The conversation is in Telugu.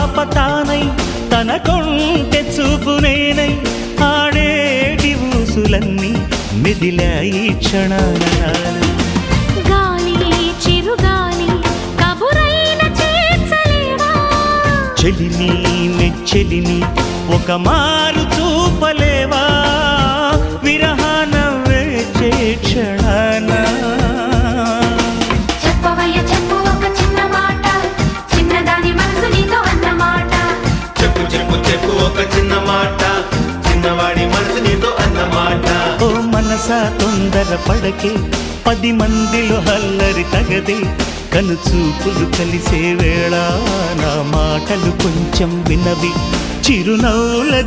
ఆపతానై తన కొంటె చూపునేనై ఆడేటి ఊసులన్నీ మెదిలాయి క్షణాన చెలిని మెచ్చెలిని ఒక మారు చూపలేవా? విరహ నవ్వే క్షణ చిన్నవాడి మనసు నీతో అన్నమాట ఓ మనస తొందర పడకే పది మందిలో హల్లరి తగదే కను చూపులు కలిసే వేళ నా మాటలు కొంచెం వినవి చిరునవ్వులదే.